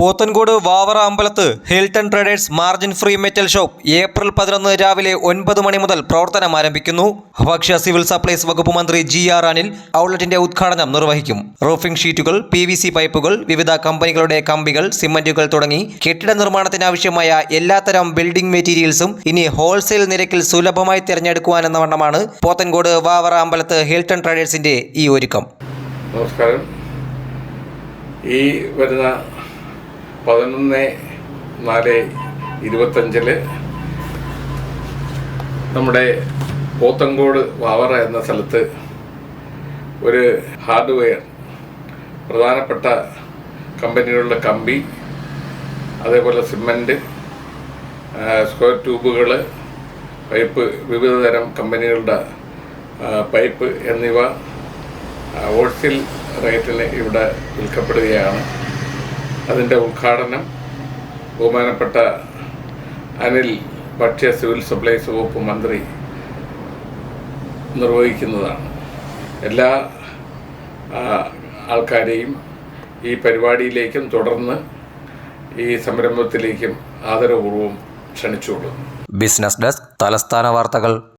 Pothencode Vavara അമ്പലത്ത് Hilton traders margin free metal shop April പതിനൊന്ന് രാവിലെ ഒൻപത് മണി മുതൽ പ്രവർത്തനം ആരംഭിക്കുന്നു. ഭക്ഷ്യ സിവിൽ സപ്ലൈസ് വകുപ്പ് മന്ത്രി ജി ആർ അനിൽ ഔട്ട്ലെറ്റിന്റെ ഉദ്ഘാടനം നിർവഹിക്കും. റൂഫിംഗ് ഷീറ്റുകൾ പി പൈപ്പുകൾ വിവിധ കമ്പനികളുടെ കമ്പികൾ സിമന്റുകൾ തുടങ്ങി കെട്ടിട നിർമ്മാണത്തിനാവശ്യമായ എല്ലാത്തരം ബിൽഡിംഗ് മെറ്റീരിയൽസും ഇനി ഹോൾസെയിൽ നിരക്കിൽ സുലഭമായി തിരഞ്ഞെടുക്കുവാനെന്ന വണ്ണമാണ് പോത്തൻകോട് വാവറ അമ്പലത്ത് ഹിൽട്ടൺ ട്രേഡേഴ്സിന്റെ ഈ ഒരുക്കം. നമസ്കാരം. ഈ വരുന്ന പതിനൊന്ന് നാല് ഇരുപത്തഞ്ചിൽ നമ്മുടെ പോത്തങ്കോട് വാവറ എന്ന സ്ഥലത്ത് ഒരു ഹാർഡ്വെയർ പ്രധാനപ്പെട്ട കമ്പനികളുടെ കമ്പി അതേപോലെ സിമന്റ് സ്ക്വയർ ട്യൂബുകൾ പൈപ്പ് വിവിധ തരം കമ്പനികളുടെ പൈപ്പ് എന്നിവ ഹോൾസെയിൽ റേറ്റിന് ഇവിടെ വിൽക്കപ്പെടുകയാണ്. അതിന്റെ ഉദ്ഘാടനം ബഹുമാനപ്പെട്ട അനിൽ ഭക്ഷ്യ സിവിൽ സപ്ലൈസ് വകുപ്പ് മന്ത്രി നിർവഹിക്കുന്നതാണ്. എല്ലാ ആൾക്കാരെയും ഈ പരിപാടിയിലേക്കും തുടർന്ന് ഈ സംരംഭത്തിലേക്കും ആദരപൂർവം ക്ഷണിച്ചുകൊള്ളുന്നു. ബിസിനസ് ഡെസ്ക് തലസ്ഥാന വാർത്തകൾ